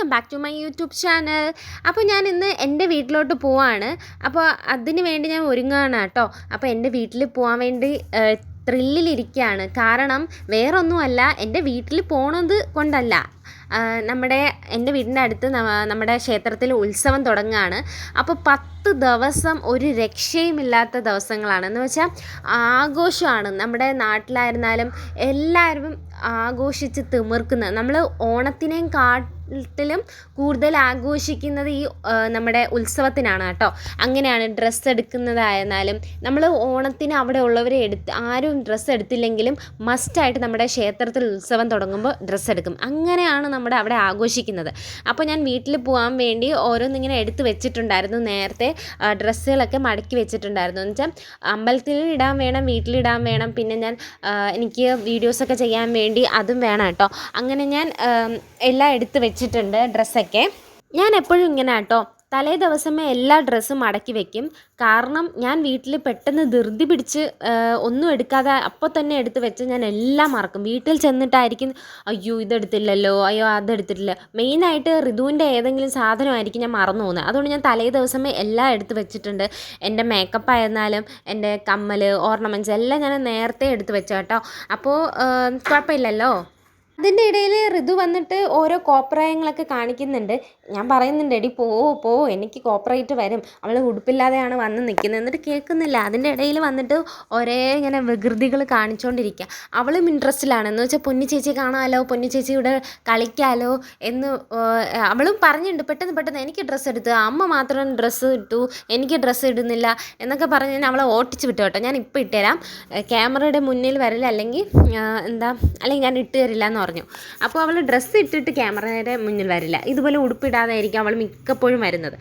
Welcome back to my YouTube channel അപ്പോൾ ഞാൻ ഇന്ന് എന്റെ വീട്ടിലോട്ട് പോവാണ്. അപ്പോൾ അതിന് വേണ്ടി ഞാൻ ഒരുങ്ങുകയാണ് കേട്ടോ. അപ്പോൾ എന്റെ വീട്ടിൽ പോകാൻ വേണ്ടി ത്രില്ലിലിരിക്കുകയാണ് കാരണം വേറൊന്നുമല്ല എന്റെ വീട്ടിൽ പോണത് കൊണ്ടല്ല. നമ്മുടെ എന്റെ വീടിന്റെ അടുത്ത് നമ്മുടെ ക്ഷേത്രത്തിൽ ഉത്സവം തുടങ്ങുകയാണ്. അപ്പോൾ പത്ത് ദിവസം ഒരു രക്ഷയുമില്ലാത്ത ദിവസങ്ങളാണ്. എന്ന് വെച്ചാൽ ആഘോഷമാണ്. നമ്മുടെ നാട്ടിലായിരുന്നാലും എല്ലാവരും ആഘോഷിച്ച് തിമിർക്കുന്നത് നമ്മൾ ഓണത്തിനെയും കാട്ടിലും കൂടുതൽ ആഘോഷിക്കുന്നത് ഈ നമ്മുടെ ഉത്സവത്തിനാണ് കേട്ടോ. അങ്ങനെയാണ് ഡ്രസ്സ് എടുക്കുന്നതായിരുന്നാലും നമ്മൾ ഓണത്തിന് അവിടെ ഉള്ളവരെ എടുത്ത് ആരും ഡ്രസ്സ് എടുത്തില്ലെങ്കിലും മസ്റ്റായിട്ട് നമ്മുടെ ക്ഷേത്രത്തിൽ ഉത്സവം തുടങ്ങുമ്പോൾ ഡ്രസ്സ് എടുക്കും. അങ്ങനെയാണ് നമ്മുടെ അവിടെ ആഘോഷിക്കുന്നത്. അപ്പോൾ ഞാൻ വീട്ടിൽ പോകാൻ വേണ്ടി ഓരോന്നിങ്ങനെ എടുത്ത് വെച്ചിട്ടുണ്ടായിരുന്നു. നേരത്തെ ഡ്രസ്സുകളൊക്കെ മടക്കി വെച്ചിട്ടുണ്ടായിരുന്നു. എന്ന് വെച്ചാൽ അമ്പലത്തിൽ ഇടാൻ വേണം വീട്ടിലിടാൻ വേണം. പിന്നെ ഞാൻ എനിക്ക് വീഡിയോസൊക്കെ ചെയ്യാൻ വേണ്ടി അതും വേണം കേട്ടോ. അങ്ങനെ ഞാൻ എല്ലാം എടുത്ത് വെച്ചിട്ടുണ്ട് ഡ്രസ്സൊക്കെ. ഞാൻ എപ്പോഴും ഇങ്ങനെ കേട്ടോ തലേ ദിവസമേ എല്ലാ ഡ്രസ്സും മടക്കി വെക്കും. കാരണം ഞാൻ വീട്ടിൽ പെട്ടെന്ന് ധൃതി പിടിച്ച് ഒന്നും എടുക്കാതെ അപ്പോൾ തന്നെ എടുത്ത് വെച്ച് ഞാൻ എല്ലാം മറക്കും. വീട്ടിൽ ചെന്നിട്ടായിരിക്കും അയ്യോ ഇതെടുത്തില്ലല്ലോ അയ്യോ അതെടുത്തിട്ടില്ല. മെയിനായിട്ട് ഋതുവിന്റെ ഏതെങ്കിലും സാധനമായിരിക്കും ഞാൻ മറന്നു പോകുന്നത്. അതുകൊണ്ട് ഞാൻ തലേ ദിവസമേ എല്ലാം എടുത്ത് വെച്ചിട്ടുണ്ട്. എന്റെ മേക്കപ്പ് ആയിരുന്നാലും എന്റെ കമ്മൽ ഓർണമെന്റ്സ് എല്ലാം ഞാൻ നേരത്തെ എടുത്ത് വെച്ചോ കേട്ടോ. അപ്പോൾ കുഴപ്പമില്ലല്ലോ? അതിന്റെ ഇടയിൽ ഋതു വന്നിട്ട് ഓരോ കോപ്രായങ്ങളൊക്കെ കാണിക്കുന്നുണ്ട്. ഞാൻ പറയുന്നുണ്ട് എടി പോ പോ എനിക്ക് കോപ്പറേറ്റ് വരും. അവൾ ഉടുപ്പില്ലാതെയാണ് വന്ന് നിൽക്കുന്നത്. എന്നിട്ട് കേൾക്കുന്നില്ല. അതിന്റെ ഇടയിൽ വന്നിട്ട് ഒരേ ഇങ്ങനെ വികൃതികൾ കാണിച്ചുകൊണ്ടിരിക്കുക അവളും ഇൻട്രസ്റ്റിലാണ്. എന്ന് വെച്ചാൽ പൊന്നി ചേച്ചി കാണാമല്ലോ പൊന്നി ചേച്ചി ഇവിടെ കളിക്കാമല്ലോ എന്ന് അവളും പറഞ്ഞിട്ടുണ്ട്. പെട്ടെന്ന് പെട്ടെന്ന് എനിക്ക് ഡ്രസ്സ് എടുത്ത് അമ്മ മാത്രം ഡ്രസ്സ് ഇട്ടു എനിക്ക് ഡ്രസ്സ് ഇടുന്നില്ല എന്നൊക്കെ പറഞ്ഞ് ഞാൻ അവളെ ഓട്ടിച്ച് വിട്ടു കേട്ടോ. ഞാൻ ഇപ്പോൾ ഇട്ടുതരാം ക്യാമറയുടെ മുന്നിൽ വരില്ല. അല്ലെങ്കിൽ എന്താ അല്ലെങ്കിൽ ഞാൻ ഇട്ട് തരില്ല എന്ന് പറഞ്ഞു. അപ്പോൾ അവൾ ഡ്രസ്സ് ഇട്ടിട്ട് ക്യാമറയുടെ മുന്നിൽ വരില്ല. ഇതുപോലെ ഉടുപ്പിടാതെ ആയിരിക്കും അവൾ മിക്കപ്പോഴും വരുന്നത്.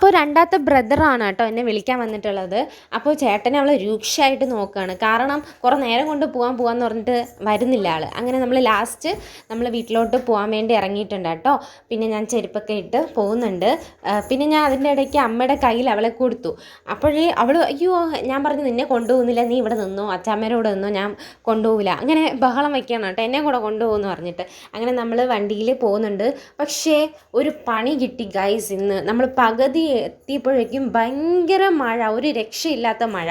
അപ്പോൾ രണ്ടാമത്തെ ബ്രദറാണ് കേട്ടോ എന്നെ വിളിക്കാൻ വന്നിട്ടുള്ളത്. അപ്പോൾ ചേട്ടനെ അവളെ രൂക്ഷമായിട്ട് നോക്കുകയാണ് കാരണം കുറേ നേരം കൊണ്ട് പോകാൻ പോകാമെന്ന് പറഞ്ഞിട്ട് വരുന്നില്ല ആൾ അങ്ങനെ നമ്മൾ ലാസ്റ്റ് നമ്മൾ വീട്ടിലോട്ട് പോകാൻ വേണ്ടി ഇറങ്ങിയിട്ടുണ്ട് കേട്ടോ. പിന്നെ ഞാൻ ചെരുപ്പൊക്കെ ഇട്ട് പോകുന്നുണ്ട്. പിന്നെ ഞാൻ അതിന്റെ ഇടയ്ക്ക് അമ്മയുടെ കയ്യിൽ അവളെ കൊടുത്തു. അപ്പോഴേ അവൾ അയ്യോ ഞാൻ പറഞ്ഞു നിന്നെ കൊണ്ടുപോകുന്നില്ല. നീ ഇവിടെ നിന്നോ. അച്ചാമ്മേരോട് നിന്നോ. ഞാൻ കൊണ്ടുപോകില്ല. അങ്ങനെ ബഹളം വയ്ക്കണം കേട്ടോ. എന്നെ കൂടെ കൊണ്ടുപോകുമെന്ന് പറഞ്ഞിട്ട്. അങ്ങനെ നമ്മൾ വണ്ടിയിൽ പോകുന്നുണ്ട്. പക്ഷേ ഒരു പണി കിട്ടി ഗൈസ് ഇന്ന്. നമ്മൾ പകുതി എത്തിയപ്പോഴേക്കും ഭയങ്കര മഴ ഒരു രക്ഷയില്ലാത്ത മഴ.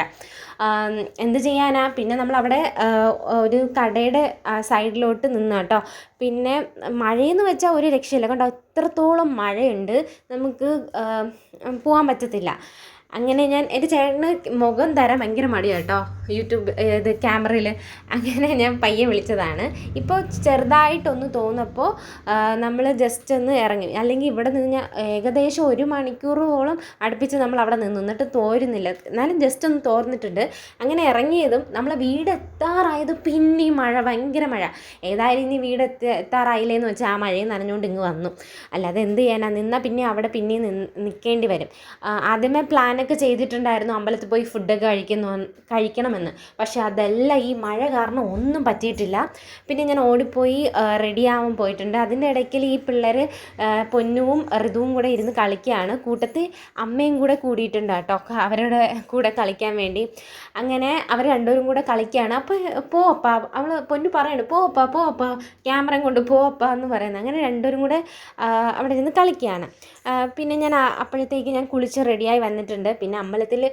എന്ത് ചെയ്യാനാ? പിന്നെ നമ്മൾ അവിടെ ഒരു കടയുടെ സൈഡിലോട്ട് നിന്ന് കേട്ടോ. പിന്നെ മഴയെന്ന് വെച്ചാൽ ഒരു രക്ഷയില്ല. കണ്ടോ? എത്രത്തോളം മഴയുണ്ട്. നമുക്ക് പോകാൻ പറ്റത്തില്ല. അങ്ങനെ ഞാൻ എന്റെ ചേട്ടന് മുഖം തരാൻ ഭയങ്കര മടിയാണ് കേട്ടോ. യൂട്യൂബ് ഇത് ക്യാമറയിൽ അങ്ങനെ ഞാൻ പയ്യെ വിളിച്ചതാണ്. ഇപ്പോൾ ചെറുതായിട്ടൊന്ന് തോന്നപ്പോൾ നമ്മൾ ജസ്റ്റ് ഒന്ന് ഇറങ്ങി. അല്ലെങ്കിൽ ഇവിടെ നിന്ന് ഞാൻ ഏകദേശം ഒരു മണിക്കൂറോളം അടുപ്പിച്ച് നമ്മൾ അവിടെ നിന്ന് നിന്നിട്ട് തോരുന്നില്ല. എന്നാലും ജസ്റ്റ് ഒന്ന് തോർന്നിട്ടുണ്ട്. അങ്ങനെ ഇറങ്ങിയതും നമ്മളെ വീട് എത്താറായത് പിന്നെയും മഴ ഭയങ്കര മഴ. ഏതായാലും ഇനി വീട് എത്തി എത്താറായില്ലേന്ന് വെച്ചാൽ ആ മഴയും നനഞ്ഞുകൊണ്ട് ഇങ്ങ് വന്നു. അല്ലാതെ എന്ത് ചെയ്യാനാണ് നിന്നാൽ പിന്നെ അവിടെ പിന്നെയും നിൽക്കേണ്ടി വരും. ആദ്യമേ ആദ്യമേ പ്ലാനൊക്കെ ചെയ്തിട്ടുണ്ടായിരുന്നു. അമ്പലത്തിൽ പോയി ഫുഡൊക്കെ കഴിക്കുന്നു കഴിക്കണമെന്ന്. പക്ഷേ അതെല്ലാം ഈ മഴ കാരണം ഒന്നും പറ്റിയിട്ടില്ല. പിന്നെ ഞാൻ ഓടിപ്പോയി റെഡിയാവാൻ പോയിട്ടുണ്ട്. അതിന്റെ ഇടയ്ക്കിൽ ഈ പിള്ളേർ പൊന്നുവും ഋതുവും കൂടെ ഇരുന്ന് കളിക്കുകയാണ്. കൂട്ടത്തിൽ അമ്മയും കൂടെ കൂടിയിട്ടുണ്ട് കേട്ടോ അവരുടെ കൂടെ കളിക്കാൻ വേണ്ടി. അങ്ങനെ അവർ രണ്ടുപേരും കൂടെ കളിക്കുകയാണ്. അപ്പോൾ പോ അപ്പാ അവൾ പൊന്നു പറയാണ് പോ പോവപ്പ ക്യാമറ കൊണ്ട് പോ അപ്പാ എന്ന് പറയുന്നത്. അങ്ങനെ രണ്ടുപേരും കൂടെ അവിടെ ഇരുന്ന് കളിക്കുകയാണ്. പിന്നെ ഞാൻ അപ്പോഴത്തേക്ക് ഞാൻ കുളിച്ച് റെഡിയായി വന്നിട്ടുണ്ട്. പിന്നെ അമ്പലത്തിൽ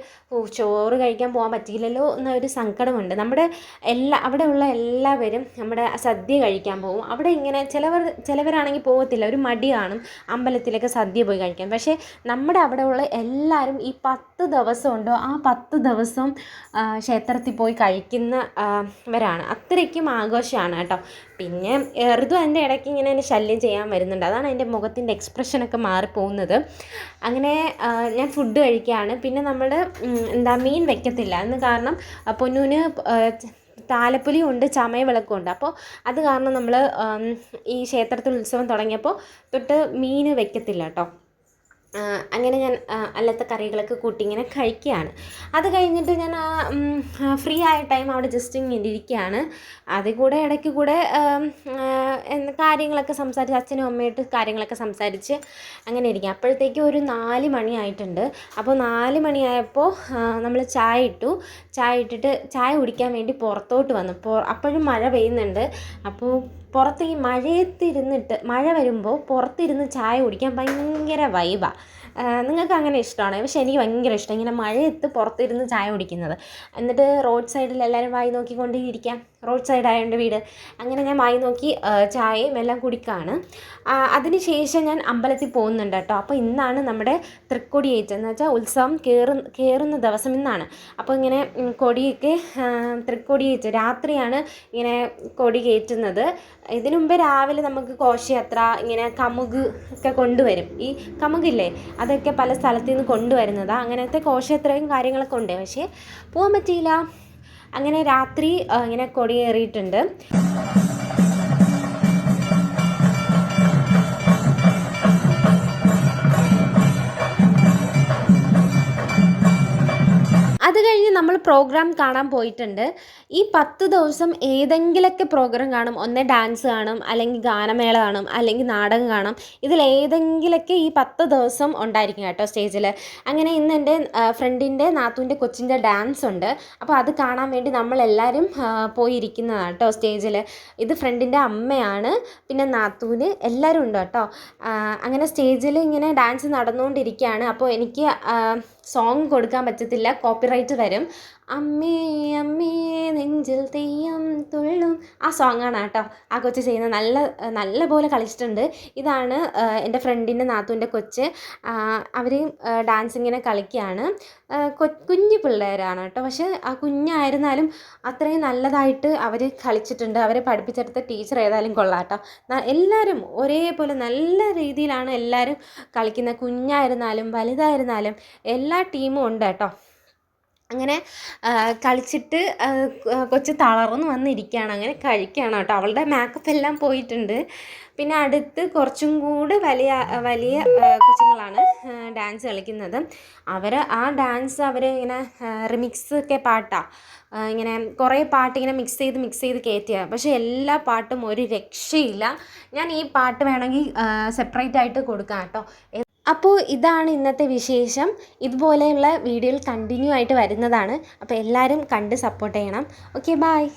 ചോറ് കഴിക്കാൻ പോകാൻ പറ്റിയില്ലല്ലോ എന്നൊരു സങ്കടമുണ്ട്. നമ്മുടെ എല്ലാ അവിടെയുള്ള എല്ലാവരും നമ്മുടെ സദ്യ കഴിക്കാൻ പോകും അവിടെ ഇങ്ങനെ ചിലവർ ചിലവരാണെങ്കിൽ പോകത്തില്ല. ഒരു മടി കാണും അമ്പലത്തിലൊക്കെ സദ്യ പോയി കഴിക്കാൻ. പക്ഷേ നമ്മുടെ അവിടെയുള്ള എല്ലാവരും ഈ പത്ത് ദിവസം ഉണ്ടോ ആ പത്ത് ദിവസം ക്ഷേത്രത്തിൽ പോയി കഴിക്കുന്നവരാണ് അത്രയ്ക്കും ആഘോഷമാണ് കേട്ടോ. പിന്നെ ഋതു എന്റെ ഇടയ്ക്ക് ഇങ്ങനെ എന്നെ ശല്യം ചെയ്യാൻ വരുന്നുണ്ട്. അതാണ് എന്റെ മുഖത്തിന്റെ എക്സ്പ്രഷനൊക്കെ മാറിപ്പോകുന്നത്. അങ്ങനെ ഞാൻ ഫുഡ് കഴിക്കുകയാണ്. പിന്നെ നമ്മൾ എന്താ മീൻ വെക്കത്തില്ല. എന്ന് കാരണം പൊന്നൂന് താലപ്പൊലിയുണ്ട് ഉണ്ട് അപ്പോൾ അത് കാരണം നമ്മൾ ഈ ക്ഷേത്രത്തിൽ ഉത്സവം തുടങ്ങിയപ്പോൾ തൊട്ട് മീൻ വെക്കത്തില്ല കേട്ടോ. അങ്ങനെ ഞാൻ അല്ലാത്ത കറികളൊക്കെ കൂട്ടി ഇങ്ങനെ കഴിക്കുകയാണ്. അത് കഴിഞ്ഞിട്ട് ഞാൻ ഫ്രീ ആയ ടൈം അവിടെ ജസ്റ്റ് ഇങ്ങനെ ഇരിക്കുകയാണ്. അതിൽ കൂടെ ഇടയ്ക്ക് കൂടെ കാര്യങ്ങളൊക്കെ സംസാരിച്ച് അച്ഛനും അമ്മയായിട്ട് കാര്യങ്ങളൊക്കെ സംസാരിച്ച് അങ്ങനെ ഇരിക്കുക അപ്പോഴത്തേക്കും ഒരു നാല് മണിയായിട്ടുണ്ട് അപ്പോൾ നാല് മണിയായപ്പോൾ നമ്മൾ ചായ ഇട്ടു. ചായ ഇട്ടിട്ട് ചായ കുടിക്കാൻ വേണ്ടി പുറത്തോട്ട് വന്നു. അപ്പോൾ അപ്പോഴും മഴ പെയ്യുന്നുണ്ട്. അപ്പോൾ പുറത്ത് ഈ മഴയത്തിരുന്നിട്ട് മഴ വരുമ്പോൾ പുറത്തിരുന്ന് ചായ കുടിക്കാൻ ഭയങ്കര വൈബാണ് നിങ്ങൾക്ക് അങ്ങനെ ഇഷ്ടമാണ്? പക്ഷേ എനിക്ക് ഭയങ്കര ഇഷ്ടം. ഇങ്ങനെ മഴയത്ത് പുറത്തിരുന്ന് ചായ കുടിക്കുന്നത്. എന്നിട്ട് റോഡ് സൈഡിൽ എല്ലാവരും വായി നോക്കിക്കൊണ്ട് ഇരിക്കാം റോഡ് സൈഡ് ആയതുകൊണ്ട് വീട്. അങ്ങനെ ഞാൻ വായി നോക്കി ചായയും എല്ലാം കുടിക്കുകയാണ് അതിന് ശേഷം ഞാൻ അമ്പലത്തിൽ പോകുന്നുണ്ട് കേട്ടോ. അപ്പോൾ ഇന്നാണ് നമ്മുടെ തൃക്കൊടിയേറ്റ്. എന്ന് വെച്ചാൽ ഉത്സവം കയറുന്ന കയറുന്ന ദിവസം ഇന്നാണ്. അപ്പോൾ ഇങ്ങനെ കൊടിയൊക്കെ തൃക്കൊടിയേറ്റ്. രാത്രിയാണ് ഇങ്ങനെ കൊടി കയറ്റുന്നത്. ഇതിനു മുമ്പ് രാവിലെ നമുക്ക് ഘോഷയാത്ര ഇങ്ങനെ കമുക് ഒക്കെ കൊണ്ടുവരും. ഈ കമുകില്ലേ അതൊക്കെ പല സ്ഥലത്തു നിന്ന് കൊണ്ടുവരുന്നതാണ് അങ്ങനത്തെ കോശത്രയും കാര്യങ്ങളൊക്കെ ഉണ്ട്. പക്ഷേ പോകാൻ പറ്റിയില്ല. അങ്ങനെ രാത്രി ഇങ്ങനെ കൊടിയേറിയിട്ടുണ്ട്. പ്രോഗ്രാം കാണാൻ പോയിട്ടുണ്ട്. ഈ പത്ത് ദിവസം ഏതെങ്കിലുമൊക്കെ പ്രോഗ്രാം കാണും. ഒന്ന് ഡാൻസ് കാണും അല്ലെങ്കിൽ ഗാനമേള കാണും അല്ലെങ്കിൽ നാടകം കാണും. ഇതിൽ ഏതെങ്കിലുമൊക്കെ ഈ പത്ത് ദിവസം ഉണ്ടായിരിക്കും കേട്ടോ സ്റ്റേജിൽ അങ്ങനെ ഇന്ന് എന്റെ ഫ്രണ്ടിന്റെ നാത്തുവിന്റെ കൊച്ചിന്റെ ഡാൻസ് ഉണ്ട്. അപ്പോൾ അത് കാണാൻ വേണ്ടി നമ്മളെല്ലാവരും പോയിരിക്കുന്നതാണ് കേട്ടോ സ്റ്റേജിൽ ഇത് ഫ്രണ്ടിന്റെ അമ്മയാണ് പിന്നെ നാത്തൂന് എല്ലാവരും ഉണ്ട് കേട്ടോ. അങ്ങനെ സ്റ്റേജിൽ ഇങ്ങനെ ഡാൻസ് നടന്നുകൊണ്ടിരിക്കുകയാണ്. അപ്പോൾ എനിക്ക് സോങ് കൊടുക്കാൻ പറ്റത്തില്ല. കോപ്പിറൈറ്റ് വരും. അമ്മേ അമ്മേ നെഞ്ചിൽ തെയ്യം തുള്ളും. ആ സോങ്ങാണ് കേട്ടോ. ആ കൊച്ച് ചെയ്യുന്ന നല്ല നല്ല പോലെ കളിച്ചിട്ടുണ്ട്. ഇതാണ് എന്റെ ഫ്രണ്ടിന്റെ നാത്തൂന്റെ കൊച്ച്. അവർ ഡാൻസിങ്ങിനെ കളിക്കുകയാണ്. കുഞ്ഞു പിള്ളേരാണ് കേട്ടോ. പക്ഷേ ആ കുഞ്ഞായിരുന്നാലും അത്രയും നല്ലതായിട്ട് അവർ കളിച്ചിട്ടുണ്ട്. അവരെ പഠിപ്പിച്ചെടുത്ത ടീച്ചർ ഏതായാലും കൊള്ളാം കേട്ടോ. എല്ലാവരും ഒരേപോലെ നല്ല രീതിയിലാണ് എല്ലാവരും കളിക്കുന്നത്. കുഞ്ഞായിരുന്നാലും വലുതായിരുന്നാലും എല്ലാ ടീമും ഉണ്ട് കേട്ടോ. അങ്ങനെ കളിച്ചിട്ട് കൊച്ച് തളർന്ന് വന്നിരിക്കുകയാണ്. അങ്ങനെ കഴിക്കുകയാണ് കേട്ടോ. അവളുടെ മേക്കപ്പ് എല്ലാം പോയിട്ടുണ്ട്. പിന്നെ അടുത്ത് കുറച്ചും കൂടി വലിയ വലിയ കൊച്ചുങ്ങളാണ് ഡാൻസ് കളിക്കുന്നത്. അവർ ആ ഡാൻസ് അവർ ഇങ്ങനെ റിമിക്സ് ഒക്കെ പാട്ടാണ് ഇങ്ങനെ കുറേ പാട്ട് ഇങ്ങനെ മിക്സ് ചെയ്ത് മിക്സ് ചെയ്ത് കയറ്റിയ പക്ഷേ എല്ലാ പാട്ടും ഒരു രക്ഷയില്ല. ഞാൻ ഈ പാട്ട് വേണമെങ്കിൽ സെപ്പറേറ്റ് ആയിട്ട് കൊടുക്കാം കേട്ടോ. അപ്പോൾ ഇതാണ് ഇന്നത്തെ വിശേഷം. ഇതുപോലെയുള്ള വീഡിയോകൾ കണ്ടിന്യൂ ആയിട്ട് വരുന്നതാണ്. അപ്പോൾ എല്ലാവരും കണ്ട് സപ്പോർട്ട് ചെയ്യണം. Okay bye